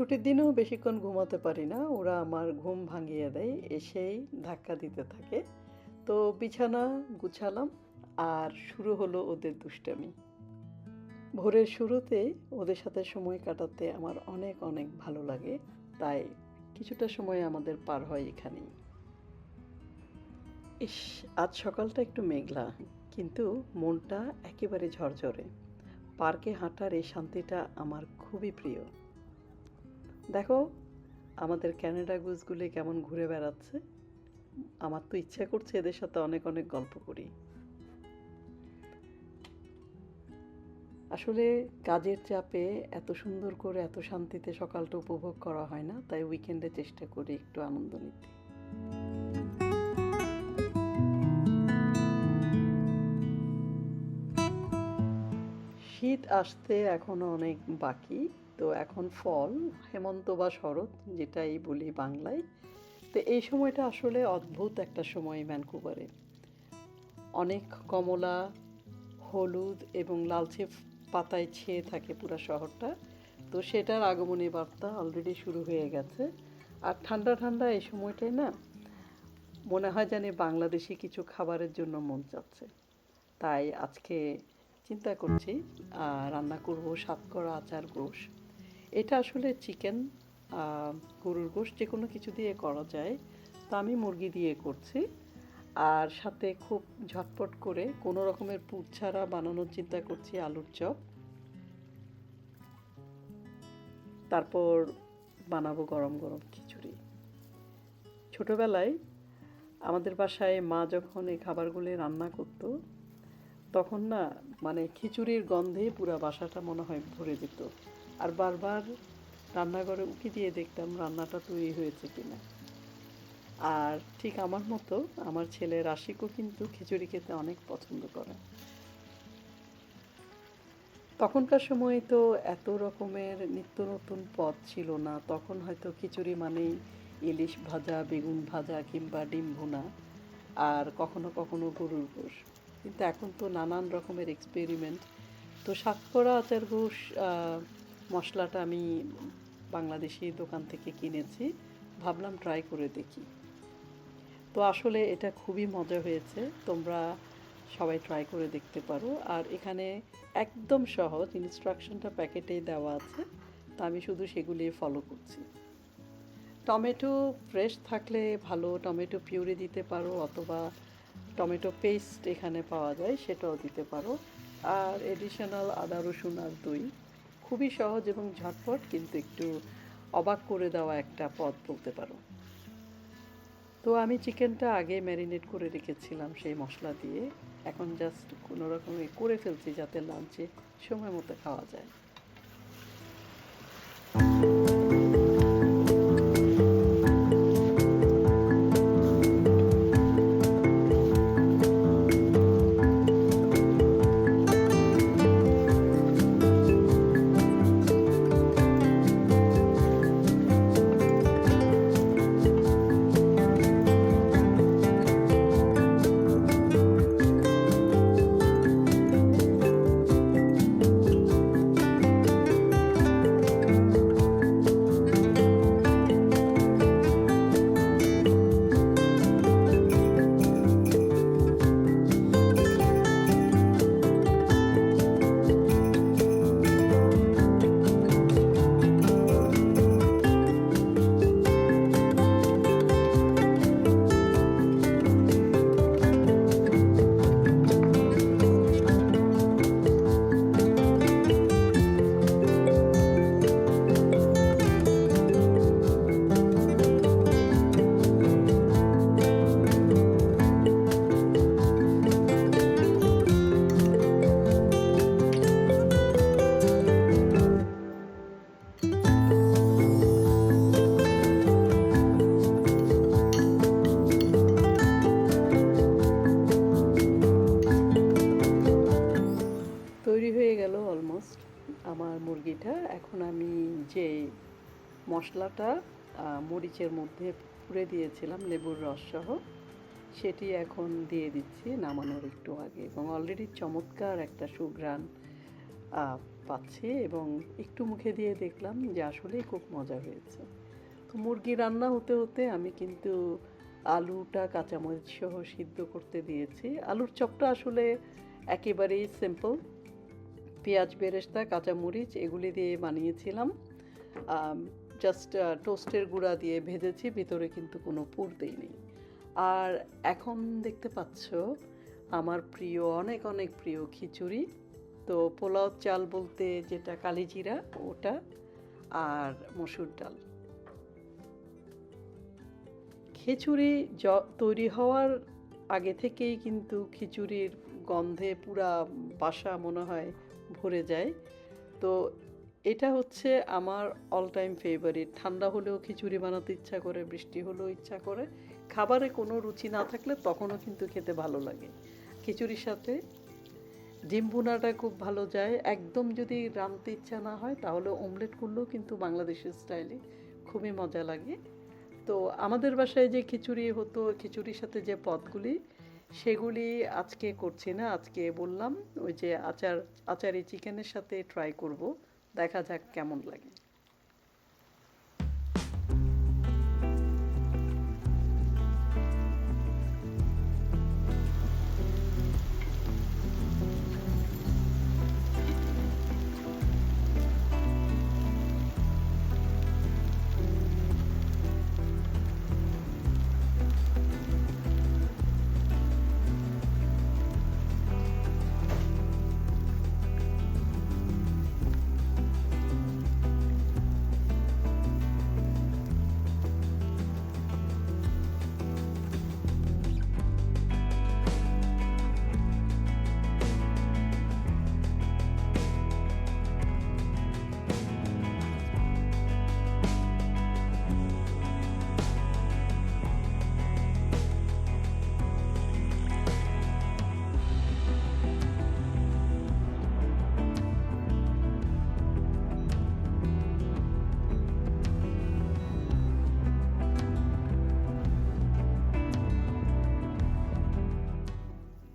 ছুটির দিনেও বেশিক্ষণ ঘুমাতে পারি না। ওরা আমার ঘুম ভাঙিয়ে দেয়, এসেই ধাক্কা দিতে থাকে। তো বিছানা গুছালাম আর শুরু হলো ওদের দুষ্টামি। ভোরের শুরুতে ওদের সাথে সময় কাটাতে আমার অনেক অনেক ভালো লাগে। তাই কিছুটা সময় আমাদের পার হয় এখানেই। ইস, আজ সকালটা একটু মেঘলা, কিন্তু মনটা একেবারে ঝরঝরে। পার্কে হাঁটার এই শান্তিটা আমার খুবই প্রিয়। দেখো, আমাদের ক্যানাডা গুজগুলি কেমন ঘুরে বেড়াচ্ছে। আমার তো ইচ্ছা করছে এদের সাথে অনেক অনেক গল্প করি। আসলে কাজের চাপে এত সুন্দর করে এত শান্তিতে সকালটা উপভোগ করা হয় না, তাই উইকেন্ডে চেষ্টা করি একটু আনন্দ নিতে। শীত আসতে এখনও অনেক বাকি। তো এখন ফল, হেমন্ত বা শরৎ, যেটাই বলি বাংলায়। তো এই সময়টা আসলে অদ্ভুত একটা সময় ভ্যানকুভারে। অনেক কমলা, হলুদ এবং লালচে পাতায় ছেয়ে থাকে পুরো শহরটা। তো সেটার আগমনী বার্তা অলরেডি শুরু হয়ে গেছে। আর ঠান্ডা ঠান্ডা এই সময়টায় না, মনে হয় জানি বাংলাদেশি কিছু খাবারের জন্য মন চাচ্ছে। তাই আজকে চিন্তা করছি রান্না করব সাতকরা আচার গোশ। এটা আসলে চিকেন গরুর গোশ যে কোনো কিছু দিয়ে করা যায়। তা আমি মুরগি দিয়ে করছি। আর সাথে খুব ঝটপট করে কোনো রকমের পুর ছাড়া বানানোর চিন্তা করছি আলুর চপ। তারপর বানাবো গরম গরম খিচুড়ি। ছোটোবেলায় আমাদের বাসায় মা যখন এই খাবারগুলি রান্না করতো, তখন না মানে খিচুড়ির গন্ধে পুরো বাসাটা মনে হয় ভরে যেত। আর বারবার রান্নাঘরে উঁকি দিয়ে দেখতাম রান্নাটা তৈরি হয়েছে কিনা। আর ঠিক আমার মতো আমার ছেলে রাশিকও কিন্তু খিচুড়ি খেতে অনেক পছন্দ করে। তখনকার সময়ে তো এত রকমের নিত্য নতুন পদ ছিল না। তখন হয়তো খিচুড়ি মানেই ইলিশ ভাজা, বেগুন ভাজা কিংবা ডিম ভুনা আর কখনো কখনো গরুর গোশ। কিন্তু এখন তো নানান রকমের এক্সপেরিমেন্ট তো সাতকরা আচার ঘোষ মশলাটা আমি বাংলাদেশি দোকান থেকে কিনেছি। ভাবলাম ট্রাই করে দেখি। তো আসলে এটা খুবই মজা হয়েছে। তোমরা সবাই ট্রাই করে দেখতে পারো। আর এখানে একদম সহজ ইনস্ট্রাকশনটা প্যাকেটেই দেওয়া আছে। তা আমি শুধু সেগুলি ফলো করছি। টমেটো ফ্রেশ থাকলে ভালো, টমেটো পিউরি দিতে পারো অথবা টমেটো পেস্ট এখানে পাওয়া যায়, সেটাও দিতে পারো। আর এডিশনাল আদা, রসুন আর দই। খুবই সহজ এবং ঝটপট, কিন্তু একটু অবাক করে দেওয়া একটা পদ বলতে পারো। তো আমি চিকেনটা আগে ম্যারিনেট করে রেখেছিলাম সেই মশলা দিয়ে। এখন জাস্ট কোনো রকমে করে ফেলছি যাতে লাঞ্চে সময় মতো খাওয়া যায়। মুরগিটা এখন আমি যে মশলাটা মরিচের মধ্যে পুড়ে দিয়েছিলাম, লেবুর রস সহ, সেটি এখন দিয়ে দিচ্ছি নামানোর একটু আগে। এবং অলরেডি চমৎকার একটা সুঘ্রাণ পাচ্ছি এবং একটু মুখে দিয়ে দেখলাম যে আসলেই খুব মজা হয়েছে। তো মুরগি রান্না হতে হতে আমি কিন্তু আলুটা, কাঁচামরিচ সহ সিদ্ধ করতে দিয়েছি। আলুর চপটা আসলে একেবারেই সিম্পল পেঁয়াজ, বেরেস্তা, কাঁচামরিচ এগুলি দিয়ে বানিয়েছিলাম। জাস্ট টোস্টের গুঁড়া দিয়ে ভেজেছি, ভিতরে কিন্তু কোনো পুর দেইনি। আর এখন দেখতে পাচ্ছ, আমার প্রিয়, অনেক অনেক প্রিয় খিচুড়ি। তো পোলাও চাল বলতে যেটা কালিজিরা, ওটা আর মসুর ডাল। খিচুড়ি জ তৈরি হওয়ার আগে থেকেই কিন্তু খিচুড়ির গন্ধে পুরা বাসা মনে হয় ভরে যায়। তো এটা হচ্ছে আমার অল টাইম ফেভারিট ঠান্ডা হলেও খিচুড়ি বানাতে ইচ্ছা করে, বৃষ্টি হলেও ইচ্ছা করে। খাবারে কোনো রুচি না থাকলে তখনও কিন্তু খেতে ভালো লাগে। খিচুড়ির সাথে ডিম ভুনাটা খুব ভালো যায়। একদম যদি রাঁধতে ইচ্ছা না হয়, তাহলে অমলেট করলেও কিন্তু বাংলাদেশের স্টাইলে খুবই মজা লাগে। তো আমাদের বাসায় যে খিচুড়ি হতো, খিচুড়ির সাথে যে পদগুলি সেগুলি আজকে করছি না, আজকে বললাম ওই যে আচার, আচারি চিকেনের সাথে ট্রাই করব, দেখা যাক কেমন লাগে।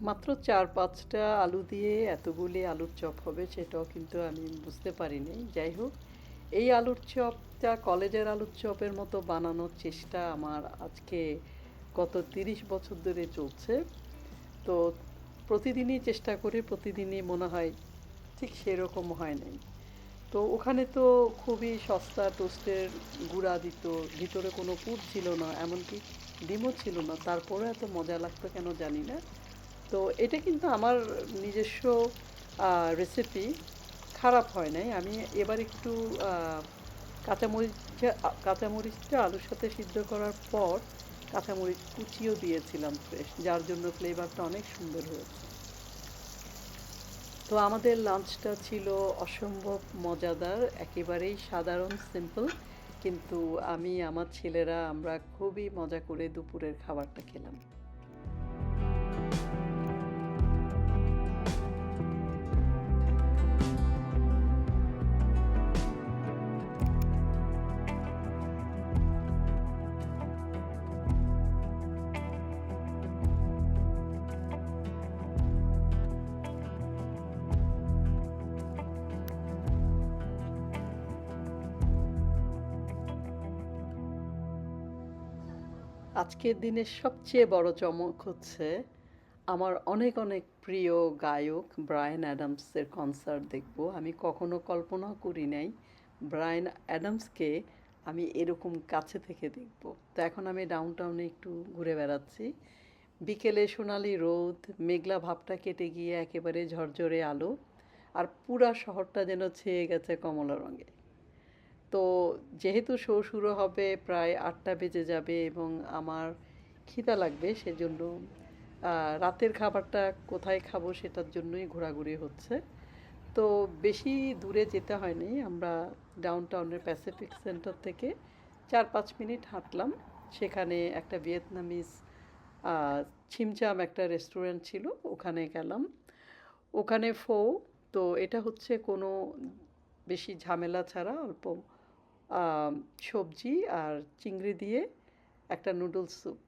মাত্র চার পাঁচটা আলু দিয়ে এতগুলি আলুর চপ হবে, সেটাও কিন্তু আমি বুঝতে পারিনি। যাই হোক, এই আলুর চপটা কলেজের আলুর চপের মতো বানানোর চেষ্টা আমার আজকে গত তিরিশ বছর ধরে চলছে। তো প্রতিদিনই চেষ্টা করি, প্রতিদিনই মনে হয় ঠিক সেরকম হয় নাই। তো ওখানে তো খুবই সস্তা টোস্টের গুঁড়া দিত, ভিতরে কোনো পুর ছিল না, এমনকি ডিমও ছিল না তারপরে এত মজা লাগতো কেন জানি না। তো এটা কিন্তু আমার নিজস্ব রেসিপি খারাপ হয় নাই। আমি এবার একটু কাঁচামরিচ কাঁচামরিচটা আলুর সাথে সিদ্ধ করার পর কাঁচামরিচ কুচিও দিয়েছিলাম ফ্রেশ যার জন্য ফ্লেভারটা অনেক সুন্দর হয়েছে। তো আমাদের লাঞ্চটা ছিল অসম্ভব মজাদার, একেবারেই সাধারণ সিম্পল কিন্তু আমি, আমার ছেলেরা, আমরা খুবই মজা করে দুপুরের খাবারটা খেলাম। আজকের দিনের সবচেয়ে বড় চমক হচ্ছে আমার অনেক অনেক প্রিয় গায়ক ব্রায়ান অ্যাডামসের কনসার্ট দেখব। আমি কখনো কল্পনা করি নাই ব্রায়ান অ্যাডামসকে আমি এরকম কাছে থেকে দেখব। তো এখন আমি ডাউন টাউনে একটু ঘুরে বেড়াচ্ছি। বিকেলে সোনালি রোদ, মেঘলা ভাবটা কেটে গিয়ে একেবারে ঝরঝরে আলো, আর পুরা শহরটা যেন ছেয়ে গেছে কমলা রঙে। তো যেহেতু শো শুরু হবে প্রায় আটটা বেজে যাবে এবং আমার খিদা লাগবে সেজন্য রাতের খাবারটা কোথায় খাব সেটার জন্যই ঘোরাঘুরি হচ্ছে। তো বেশি দূরে যেতে হয়নি, আমরা ডাউন টাউনের প্যাসিফিক সেন্টার থেকে চার পাঁচ মিনিট হাঁটলাম। সেখানে একটা ভিয়েতনামিজ ছিমচাম একটা রেস্টুরেন্ট ছিল, ওখানে গেলাম। ওখানে ফো তো এটা হচ্ছে কোনো বেশি ঝামেলা ছাড়া, অল্প সবজি আর চিংড়ি দিয়ে একটা নুডলস স্যুপ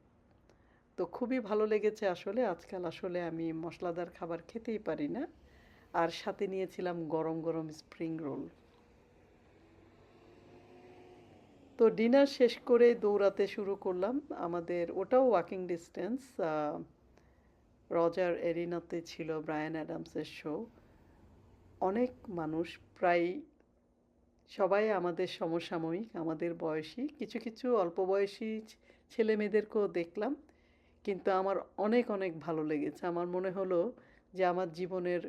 তো খুবই ভালো লেগেছে আসলে, আজকাল আসলে আমি মশলাদার খাবার খেতেই পারি না। আর সাথে নিয়েছিলাম গরম গরম স্প্রিং রোল তো ডিনার শেষ করে দৌড়াতে শুরু করলাম। আমাদের ওটাও ওয়াকিং ডিস্টেন্স রজার এরিনাতে ছিল ব্রায়ান অ্যাডামসের শো অনেক মানুষ প্রায় সবাই আমাদের সমসাময়িক, আমাদের বয়সী। কিছু কিছু অল্প বয়সী ছেলে মেয়েদেরকেও দেখলাম। কিন্তু আমার অনেক অনেক ভালো লেগেছে। আমার মনে হলো যে আমার জীবনের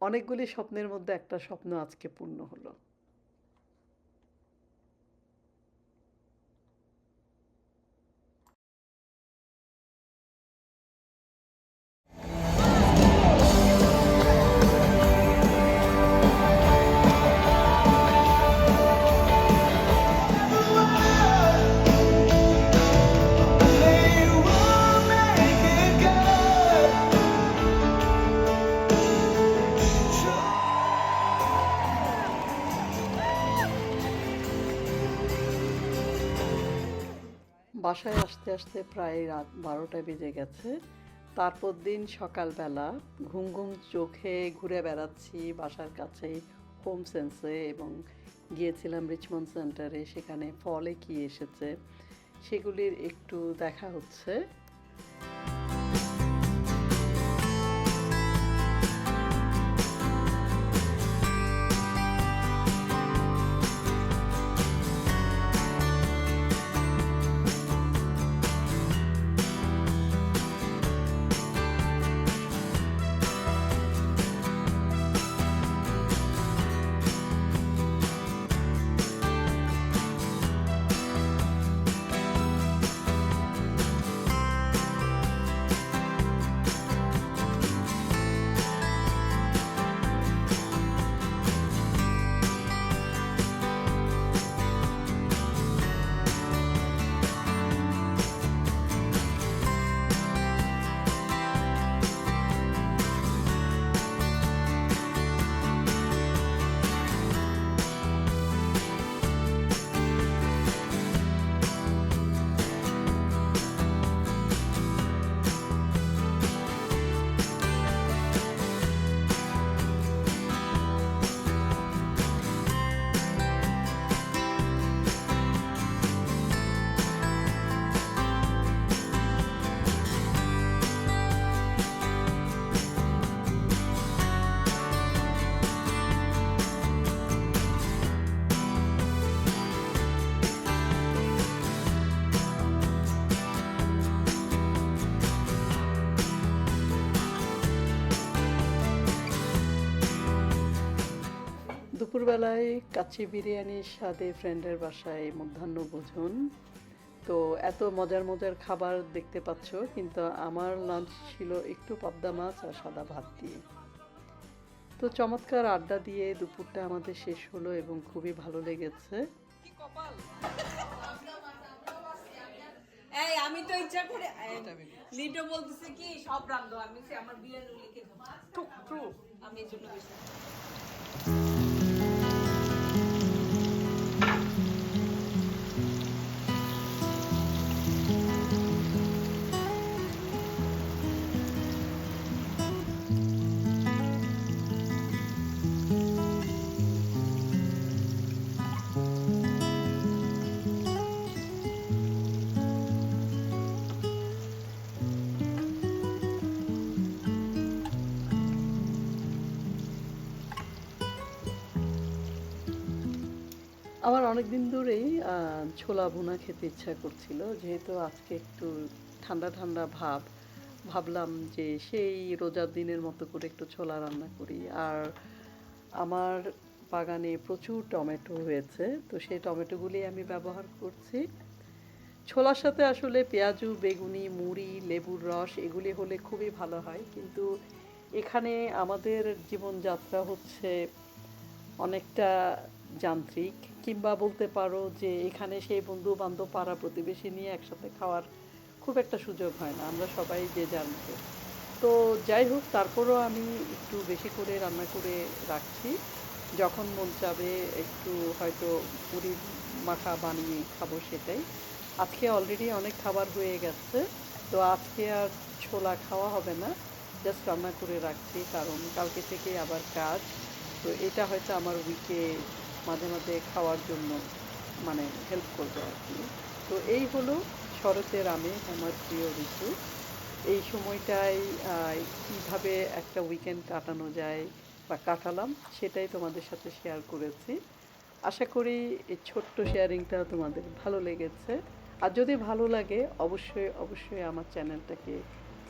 অনেকগুলি স্বপ্নের মধ্যে একটা স্বপ্ন আজকে পূর্ণ হলো। বাসায় আসতে আসতে প্রায় রাত বারোটা বেজে গেছে। তারপর দিন সকালবেলা ঘুম ঘুম চোখে ঘুরে বেড়াচ্ছি বাসার কাছেই হোম সেন্সে এবং গিয়েছিলাম রিচমন্ড সেন্টারে, সেখানে ফলে কি এসেছে সেগুলির একটু দেখা হচ্ছে। দুপুরবেলায় কাচ্চি বিরিয়ানির স্বাদে ফ্রেন্ডের বাসায় মধ্যাহ্ন ভোজন। তো এত মজার মজার খাবার দেখতে পাচ্ছ কিন্তু আমার লাঞ্চ ছিল একটু পাবদা মাছ আর সাদা ভাত দিয়ে। তো চমৎকার আড্ডা দিয়ে দুপুরটা আমাদের শেষ হলো এবং খুবই ভালো লেগেছে। এই আমি তো ইচ্ছা করে লিটো বলতেছে কি সব রান্ধো। আমি আমার বিয়ের লিখে দাও। টুক টুক। আমি এই জন্য আমার অনেক দিন ধরেই ছোলা ভুনা খেতে ইচ্ছা করছিল। যেহেতু আজকে একটু ঠান্ডা ঠান্ডা ভাব, ভাবলাম যে সেই রোজার দিনের মতো করে একটু ছোলা রান্না করি। আর আমার বাগানে প্রচুর টমেটো হয়েছে, তো সেই টমেটোগুলি আমি ব্যবহার করছি। ছোলার সাথে আসলে পেঁয়াজু, বেগুনি, মুড়ি, লেবুর রস, এগুলি হলে খুবই ভালো হয়। কিন্তু এখানে আমাদের জীবনযাত্রা হচ্ছে অনেকটা যান্ত্রিক। কিংবা বলতে পারো যে এখানে সেই বন্ধু বান্ধব পাড়া প্রতিবেশী নিয়ে একসাথে খাওয়ার খুব একটা সুযোগ হয় না। আমরা সবাই যে জানতো তো যাই হোক, তারপরও আমি একটু বেশি করে রান্না করে রাখছি। যখন মন চাবে একটু হয়তো পুরি মাখা বানিয়ে খাব সেটাই। আজকে অলরেডি অনেক খাবার হয়ে গেছে। তো আজকে আর ছোলা খাওয়া হবে না। জাস্ট রান্না করে রাখছি, কারণ কালকে থেকে আবার কাজ। তো এটা হয়তো আমার উইকে মাঝে মাঝে খাওয়ার জন্য মানে হেল্প করবে আর কি। তো এই হলো শরতের আমেজ আমার প্রিয় ঋতু। এই সময়টায় আহ, কীভাবে একটা উইকেন্ড কাটানো যায় বা কাটালাম সেটাই তোমাদের সাথে শেয়ার করেছি। আশা করি এই ছোট্ট শেয়ারিংটা তোমাদের ভালো লেগেছে। আর যদি ভালো লাগে অবশ্যই অবশ্যই আমার চ্যানেলটাকে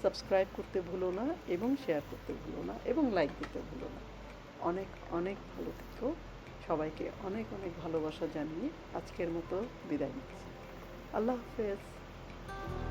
সাবস্ক্রাইব করতে ভুলো না এবং শেয়ার করতে ভুলো না এবং লাইক দিতে ভুলো না। অনেক অনেক ভালো থেকো। সবাইকে অনেক অনেক ভালোবাসা জানিয়ে আজকের মতো বিদায় নিচ্ছি। আল্লাহ হাফেজ।